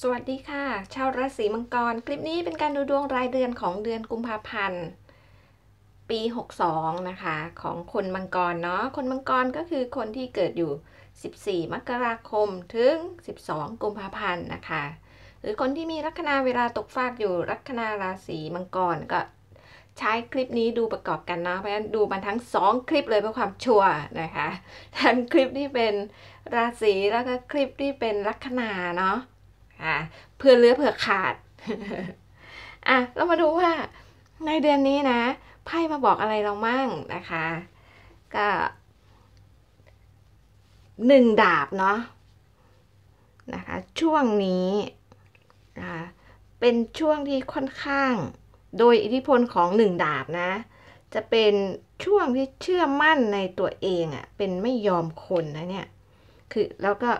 สวัสดีค่ะ ชาวราศีมังกร คลิปนี้เป็นการดูดวงรายเดือนของเดือนกุมภาพันธ์ ปี 62 นะคะ ของคนมังกรเนาะ คนมังกรก็คือคนที่เกิดอยู่ 14 มกราคมถึง 12 กุมภาพันธ์นะคะ หรือคนที่มีลัคนาเวลาตกฟากอยู่ลัคนาราศีมังกรก็ใช้คลิปนี้ดูประกอบกันเนาะเพราะฉะนั้นดูมันทั้ง 2 คลิปเลยเพื่อความชัวร์นะคะ ทั้งคลิปที่เป็นราศีแล้วก็คลิปที่เป็นลัคนาเนาะ อะเพื่อเลือเผื่อขาดอะเรามาดูว่าในเดือนนี้นะไพ่มาบอกอะไรเรามั่งนะคะ ก็หนึ่งดาบเนาะนะคะช่วงนี้นะะเป็นช่วงที่ค่อนข้าง โดยอิทธิพลของหนึ่งดาบนะ จะเป็นช่วงที่เชื่อมั่นในตัวเองอะ่ะเป็นไม่ยอมคนนะเนี่ยคือแล้วก็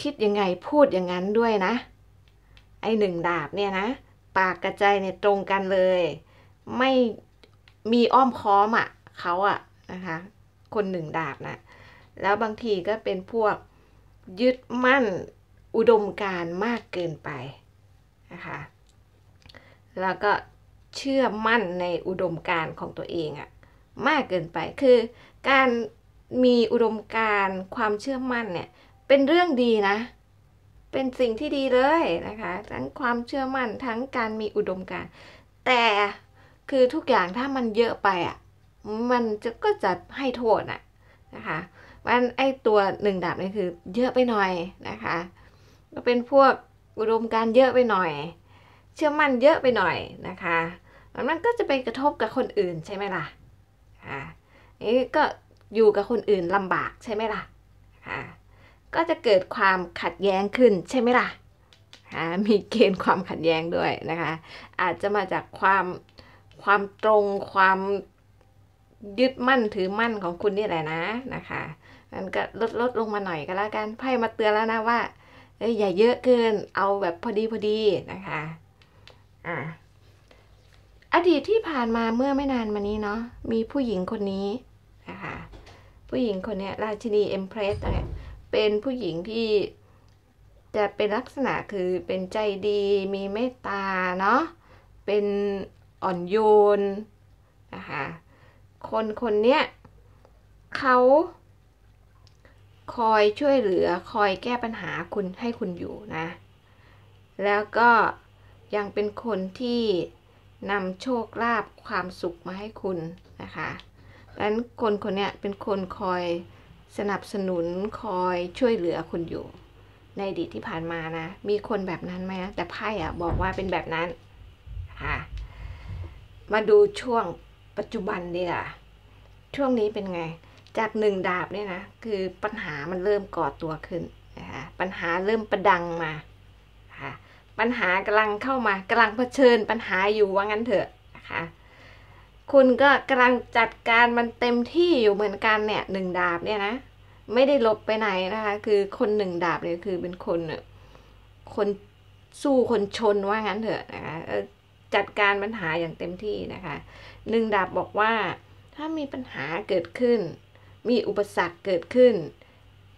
คิดยังไงพูดอย่างนั้นด้วยนะ ไอ้หนึ่งดาบเนี่ยนะ ปากกระใจเนี่ยตรงกันเลย ไม่มีอ้อมค้อมอะ่ะเขาอะ่ะนะคะ คนหนึ่งดาบนะแล้วบางทีก็เป็นพวกยึดมั่นอุดมการมากเกินไปนะคะแล้วก็เชื่อมั่นในอุดมการของตัวเองอะ่ะมากเกินไปคือการมีอุดมการความเชื่อมั่นเนี่ย เป็นเรื่องดีนะ เป็นสิ่งที่ดีเลยนะคะ ทั้งความเชื่อมั่นทั้งการมีอุดมการ แต่คือทุกอย่างถ้ามันเยอะไปอะ มันจะก็จะให้โทษน่ะนะคะมันไอตัวหนึ่งดาบนี่คือเยอะไปหน่อยนะคะก็เป็นพวกอุดมการเยอะไปหน่อย เชื่อมั่นเยอะไปหน่อยนะคะมันก็จะไปกระทบกับคนอื่นใช่ไหมล่ะอ่านี่ก็อยู่กับคนอื่นลำบากใช่ไหมล่ะอ่า ก็จะเกิดความขัดแย้งขึ้นใช่ไหมล่ะมีเกณฑ์ความขัดแย้งด้วยนะคะ อาจจะมาจากความความตรงความยึดมั่นถือมั่นของคุณนี่แหละนะนะคะมันก็ลดลดลงมาหน่อยก็แล้วกันไพ่มาเตือนแล้วนะว่าเอ้ยอย่าเยอะเกินเอาแบบพอดีพอดีนะคะอ่าอดีตที่ผ่านมาเมื่อไม่นานมานี้เนาะมีผู้หญิงคนนี้นะคะผู้หญิงคนนี้ราชินีเอ็มเพรสเนี่ย เป็นผู้หญิงที่จะเป็นลักษณะคือเป็นใจดีมีเมตตาเนาะเป็นอ่อนโยนนะคะคนคนเนี้ยเขาคอยช่วยเหลือคอยแก้ปัญหาคุณให้คุณอยู่นะ แล้วก็ยังเป็นคนที่นำโชคลาภความสุขมาให้คุณนะคะดังนั้นคนคนนี้เป็นคนคอย สนับสนุนคอยช่วยเหลือคุณอยู่ ในอดีตที่ผ่านมานะ มีคนแบบนั้นไหมแต่ไพ่อะบอกว่าเป็นแบบนั้นค่ะมาดูช่วงปัจจุบันดีล่ะช่วงนี้เป็นไง จากหนึ่งดาบเนี่ยนะ คือปัญหามันเริ่มก่อตัวขึ้นนะคะปัญหาเริ่มประดังมาค่ะปัญหากำลังเข้ามากำลังเผชิญปัญหาอยู่ว่างั้นเถอะนะคะ คุณก็กำลังจัดการมันเต็มที่อยู่เหมือนกันเนี่ยหนึ่งดาบเนี่ยนะ ไม่ได้ลบไปไหนนะคะ คือคนหนึ่งดาบเนี่ยคือเป็นคนคนสู้คนชนว่างั้นเถอะนะคะจัดการปัญหาอย่างเต็มที่นะคะหนึ่งดาบบอกว่า ถ้ามีปัญหาเกิดขึ้น มีอุปสรรคเกิดขึ้น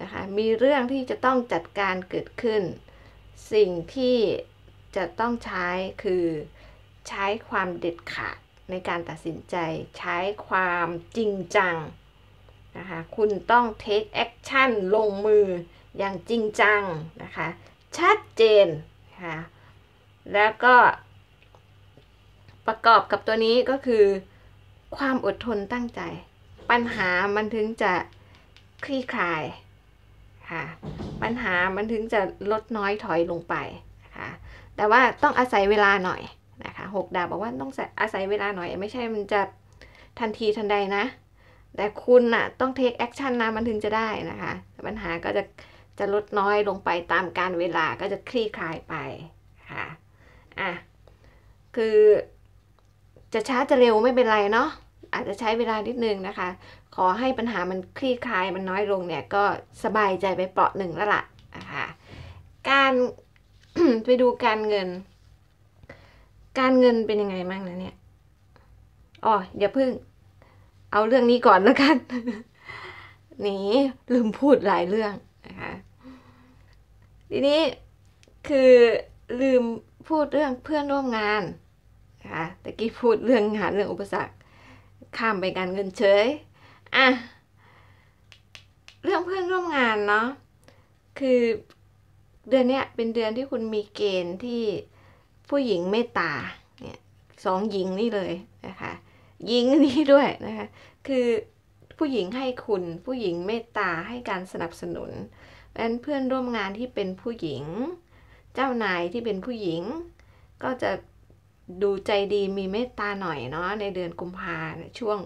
นะคะมีเรื่องที่จะต้องจัดการเกิดขึ้น สิ่งที่จะต้องใช้คือใช้ความเด็ดขาด ในการตัดสินใจใช้ความจริงจังนะคะ คุณต้อง take action ลงมืออย่างจริงจังนะคะ ชัดเจนนะคะแล้วก็ประกอบกับตัวนี้ก็คือความอดทนตั้งใจ ปัญหามันถึงจะคลี่คลายค่ะ ปัญหามันถึงจะลดน้อยถอยลงไปนะคะแต่ว่าต้องอาศัยเวลาหน่อย หกดาวบอกว่าต้องอาศัยเวลาหน่อย ไม่ใช่มันจะทันทีทันใดนะ แต่คุณน่ะต้องเทคแอคชั่นนะมันถึงจะได้นะคะ ปัญหาก็จะจะลดน้อยลงไปตามการเวลาก็จะคลี่คลายไปค่ะอะคือจะช้าจะเร็วไม่เป็นไรเนาะอาจจะใช้เวลานิดนึงนะคะ ขอให้ปัญหามันคลี่คลายมันน้อยลงเนี่ย ก็สบายใจไปเปราะหนึ่งแล้วล่ะนะคะการไปดูการเงิน การเงินเป็นยังไงบ้างนะเนี่ยอ๋ออย่าพึ่ง เอาเรื่องนี้ก่อนแล้วกัน นี่ลืมพูดหลายเรื่องนะคะทีนี้คือลืมพูดเรื่องเพื่อนร่วมงานนะคะตะกี้พูดเรื่องงานเรื่องอุปสรรค ข้ามไปการเงินเฉยอะเรื่องเพื่อนร่วมงานเนาะคือเดือนเนี้ยเป็นเดือนที่คุณมีเกณฑ์ที่ ผู้หญิงเมตตาเนี่ยสองหญิงนี่เลยนะคะหญิงนี่ด้วยนะคะคือผู้หญิงให้คุณผู้หญิงเมตตาให้การสนับสนุนเพราะฉะนั้นเพื่อนร่วมงานที่เป็นผู้หญิง เจ้านายที่เป็นผู้หญิง ก็จะดูใจดีมีเมตตาหน่อยเนาะในเดือนกุมภาช่วง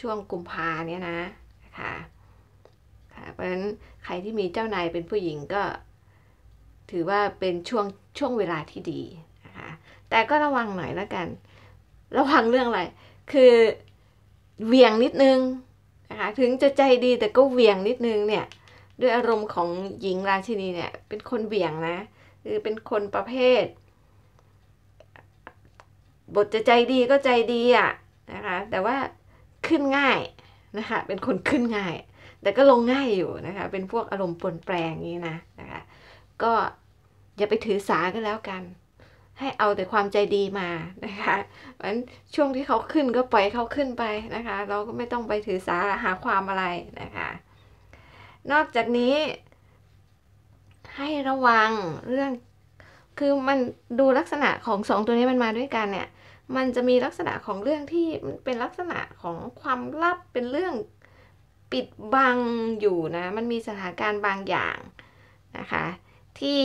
ช่วงกุมภาเนี่ยนะค่ะค่ะเพราะฉะนั้นใครที่มีเจ้านายเป็นผู้หญิงก็ ถือว่าเป็นช่วงช่วงเวลาที่ดีะแต่ก็ระวังหน่อยแล้วกัน ระวังเรื่องอะไร คือเวียงนิดนึงนะคะ ถึงจะใจดีแต่ก็เวียงนิดนึงเนี่ย ด้วยอารมณ์ของหญิงราชินีเนี่ย เป็นคนเวียงนะ คือเป็นคนประเภท บทจะใจดีก็ใจดีอะนะคะ แต่ว่าขึ้นง่ายนะคะ เป็นคนขึ้นง่าย แต่ก็ลงง่ายอยู่นะคะ เป็นพวกอารมณ์ปนแปรอย่างนี้นะนะคะ ก็อย่าไปถือสากันแล้วกัน ให้เอาแต่ความใจดีมานะคะเพราะฉะนั้นช่วงที่เขาขึ้นก็ปล่อยเขาขึ้นไปนะคะ เราก็ไม่ต้องไปถือสาหาความอะไรนะคะ นอกจากนี้ ให้ระวังเรื่องคือมันดูลักษณะของสองตัวนี้มันมาด้วยกันเนี่ย มันจะมีลักษณะของเรื่องที่มันเป็นลักษณะของความลับเป็นเรื่องปิดบังอยู่นะ มันมีสถานการณ์บางอย่างนะคะ ที่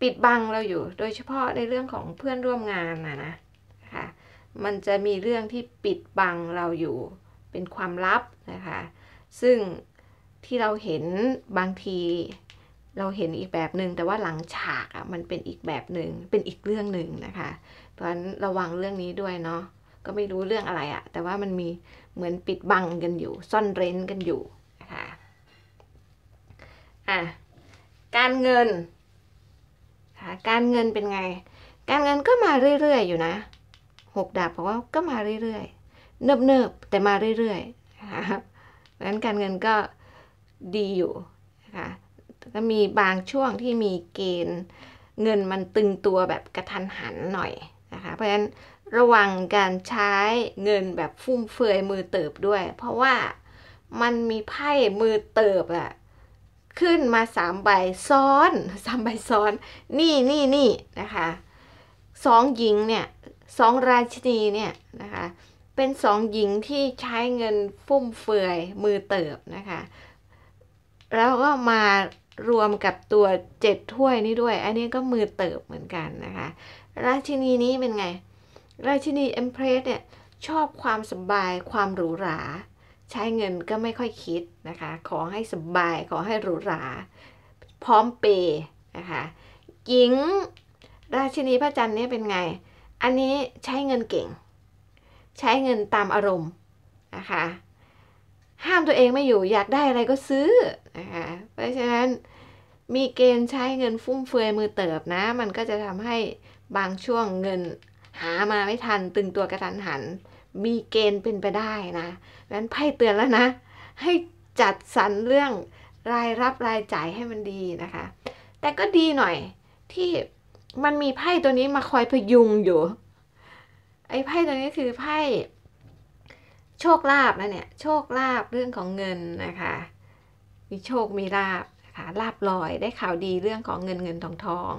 ปิดบังเราอยู่ โดยเฉพาะในเรื่องของเพื่อนร่วมงานนะนะค่ะมันจะมีเรื่องที่ปิดบังเราอยู่ เป็นความลับนะคะ ซึ่งที่เราเห็นบางทีเราเห็นอีกแบบหนึ่งแต่ว่าหลังฉากอะมันเป็นอีกแบบหนึ่งเป็นอีกเรื่องหนึ่งนะคะเพราะฉะนั้นระวังเรื่องนี้ด้วยเนาะก็ไม่รู้เรื่องอะไรอะแต่ว่ามันมีเหมือนปิดบังกันอยู่ ซ่อนเร้นกันอยู่นะคะอะการเงิน ค่ะการเงินเป็นไง การเงินก็มาเรื่อยๆอยู่นะหกดาบบอกว่าก็มาเรื่อยๆ เนิบๆ แต่มาเรื่อยๆนะคะเพราะฉะนั้นการเงินก็ดีอยู่นะคะก็มีบางช่วงที่มีเกณฑ์เงินมันตึงตัวแบบกระทันหันหน่อยนะคะ เพราะฉะนั้นระวังการใช้เงินแบบฟุ่มเฟือยมือเติบด้วย เพราะว่ามันมีไพ่มือเติบอะ ขึ้นมาสามใบซ้อนสามใบซ้อน นี่นี่นี่นะคะสองหญิงเนี่ยสองราชินีเนี่ยนะคะเป็นสองหญิงที่ใช้เงินฟุ่มเฟือยมือเติบนะคะ แล้วก็มารวมกับตัวเจ็ดถ้วยนี้ด้วย อันนี้ก็มือเติบเหมือนกันนะคะ ราชินีนี้เป็นไง ราชินีเอ็มเพรสเนี่ยชอบความสบายความหรูหรา ใช้เงินก็ไม่ค่อยคิดนะคะ ขอให้สบาย ขอให้หรูหรา พร้อมเปย์นะคะหญิงราชินีพระจันทร์เนี่ยเป็นไง อันนี้ใช้เงินเก่ง ใช้เงินตามอารมณ์นะคะห้ามตัวเองไม่อยู่อยากได้อะไรก็ซื้อนะคะเพราะฉะนั้นมีเกณฑ์ใช้เงินฟุ่มเฟือยมือเติบนะ มันก็จะทำให้บางช่วงเงินหามาไม่ทันตึงตัวกระทันหัน มีเกณฑ์เป็นไปได้นะนั้นไพ่เตือนแล้วนะ ให้จัดสรรเรื่องรายรับรายจ่ายให้มันดีนะคะ แต่ก็ดีหน่อยที่มันมีไพ่ตัวนี้มาคอยพยุงอยู่ ไอ้ไพ่ตัวนี้คือไพ่โชคลาภนะเนี่ย โชคลาภเรื่องของเงินนะคะ มีโชคมีลาภนะคะลาบลอยได้ข่าวดีเรื่องของเงินเงินทองทอง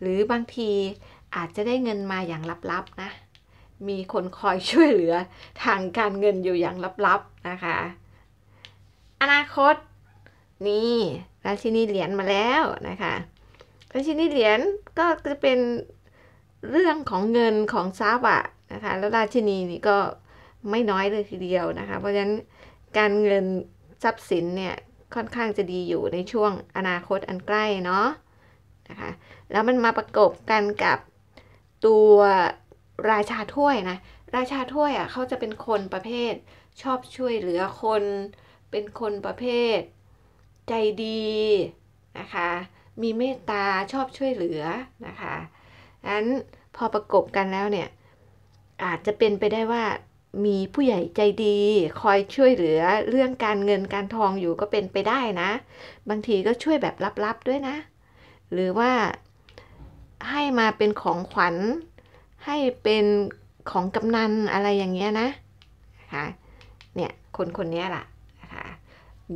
หรือบางทีอาจจะได้เงินมาอย่างลับๆนะ มีคนคอยช่วยเหลือทางการเงินอยู่อย่างลับๆนะคะ อนาคตนี่ราชินีเหรียญมาแล้วนะคะราชินีเหรียญก็จะเป็นเรื่องของเงินของทรัพย์อะนะคะแล้วราชินีนี่ก็ไม่น้อยเลยทีเดียวนะคะ เพราะฉะนั้นการเงินทรัพย์สินเนี่ยค่อนข้างจะดีอยู่ในช่วงอนาคตอันใกล้เนาะนะคะแล้วมันมาประกบกันกับตัว ราชาถ้วยนะ ราชาถ้วยอะเขาจะเป็นคนประเภท ชอบช่วยเหลือคน เป็นคนประเภท ใจดีนะคะ มีเมตตาชอบช่วยเหลือนะคะนั้นพอประกบกันแล้วเนี่ย อาจจะเป็นไปได้ว่ามีผู้ใหญ่ใจดี คอยช่วยเหลือเรื่องการเงินการทองอยู่ก็เป็นไปได้นะ บางทีก็ช่วยแบบลับๆด้วยนะ หรือว่าให้มาเป็นของขวัญ ให้เป็นของกำนันอะไรอย่างเงี้ยนะนะคะเนี่ยคนคนนี้ล่ะนะคะ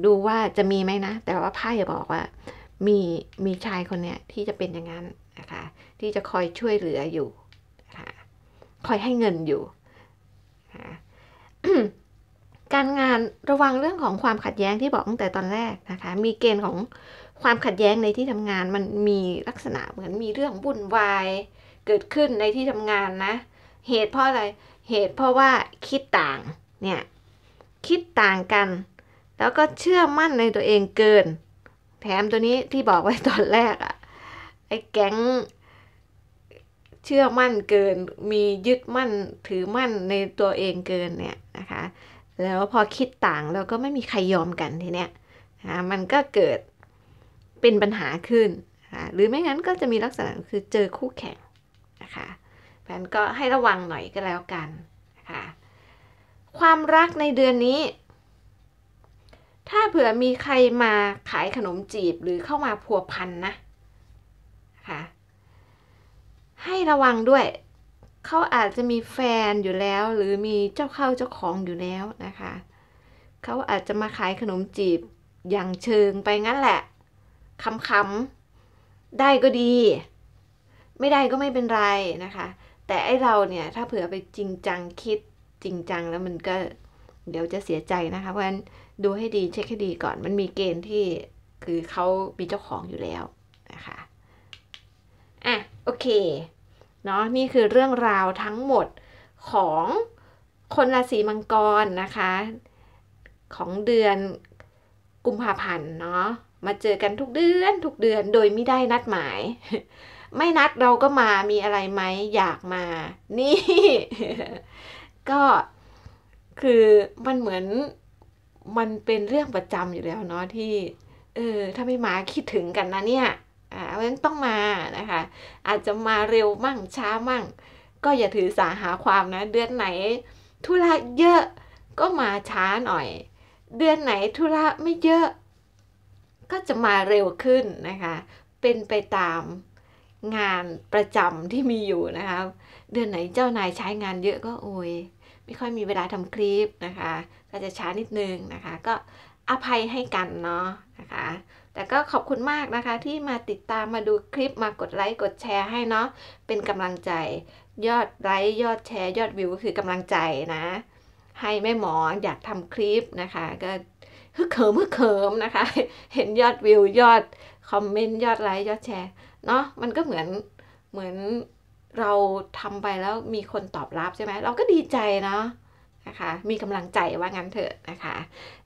ดูว่าจะมีไหมนะ แต่ว่าไพ่บอกว่า มีมีชายคนเนี้ยที่จะเป็นอย่างนั้นนะคะที่จะคอยช่วยเหลืออยู่นะคะคอยให้เงินอยู่นะคะการงานระวังเรื่องของความขัดแย้งที่บอกตั้งแต่ตอนแรกนะคะ มีเกณฑ์ของความขัดแย้งในที่ทำงานมันมีลักษณะเหมือนมีเรื่องวุ่นวาย เกิดขึ้นในที่ทำงานนะ เหตุเพราะอะไร เหตุเพราะว่าคิดต่าง เนี่ย คิดต่างกัน แล้วก็เชื่อมั่นในตัวเองเกิน แถมตัวนี้ที่บอกไว้ตอนแรกอะไอ้แก๊งเชื่อมั่นเกิน มียึดมั่นถือมั่นในตัวเองเกินเนี่ยนะคะ แล้วพอคิดต่างแล้วก็ไม่มีใครยอมกันทีเนี้ยนะมันก็เกิดเป็นปัญหาขึ้นนะะหรือไม่งั้นก็จะมีลักษณะคือเจอคู่แข่ง นะคะแฟนก็ให้ระวังหน่อยก็แล้วกันนะคะความรักในเดือนนี้ ถ้าเผื่อมีใครมาขายขนมจีบหรือเข้ามาพัวพันนะค่ะให้ระวังด้วย เขาอาจจะมีแฟนอยู่แล้ว หรือมีเจ้าเข้าเจ้าของอยู่แล้วนะคะ เขาอาจจะมาขายขนมจีบอย่างเชิงไปงั้นแหละคำๆได้ก็ดี ไม่ได้ก็ไม่เป็นไรนะคะ แต่ไอเราเนี่ยถ้าเผื่อไปจริงจังคิดจริงจังแล้วมันก็เดี๋ยวจะเสียใจนะคะ เพราะฉะนั้นดูให้ดีเช็คให้ดีก่อน มันมีเกณฑ์ที่คือเขามีเจ้าของอยู่แล้วนะคะอะโอเคเนาะนี่คือเรื่องราวทั้งหมดของคนราศีมังกรนะคะ ของเดือนกุมภาพันธ์เนาะมาเจอกันทุกเดือนทุกเดือนโดยไม่ได้นัดหมาย ไม่นัดเราก็มามีอะไรไหมอยากมา นี่ ก็คือมันเหมือนมันเป็นเรื่องประจำอยู่แล้วเนาะที่ เออ ถ้าไม่มาคิดถึงกันนะเนี่ยอ่าเพราะฉะนั้นต้องมานะคะ อาจจะมาเร็วมั่งช้ามั่ง ก็อย่าถือสาหาความนะ เดือนไหนธุระเยอะก็มาช้าหน่อย เดือนไหนธุระไม่เยอะ ก็จะมาเร็วขึ้นนะคะ เป็นไปตาม งานประจำที่มีอยู่นะคะ เดือนไหนเจ้านายใช้งานเยอะก็โอยไม่ค่อยมีเวลาทำคลิปนะคะ ก็จะช้านิดนึงนะคะ ก็อภัยให้กันเนาะนะคะ แต่ก็ขอบคุณมากนะคะที่มาติดตามมาดูคลิปมากดไลค์กดแชร์ให้เนาะเป็นกำลังใจยอดไลค์ยอดแชร์ ยอดวิวก็คือกำลังใจนะ ให้แม่หมออยากทำคลิปนะคะ ก็ฮึกเขิมฮึกเขิมนะคะ เห็นยอดวิวยอดคอมเมนต์ยอดไลค์ยอดแชร์ เนาะมันก็เหมือนเหมือนเราทำไปแล้วมีคนตอบรับใช่ไหมเราก็ดีใจเนาะนะคะมีกำลังใจว่างั้นเถอะนะคะ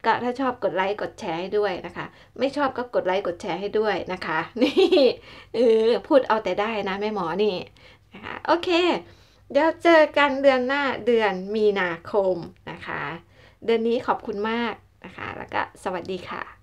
ก็ถ้าชอบกดไลค์กดแชร์ให้ด้วยนะคะ ไม่ชอบก็กดไลค์กดแชร์ให้ด้วยนะคะ นี่เออพูดเอาแต่ได้นะแม่หมอนี่นะคะโอเค เดี๋ยวเจอกันเดือนหน้าเดือนมีนาคมนะคะ เดือนนี้ขอบคุณมากนะคะ แล้วก็สวัสดีค่ะ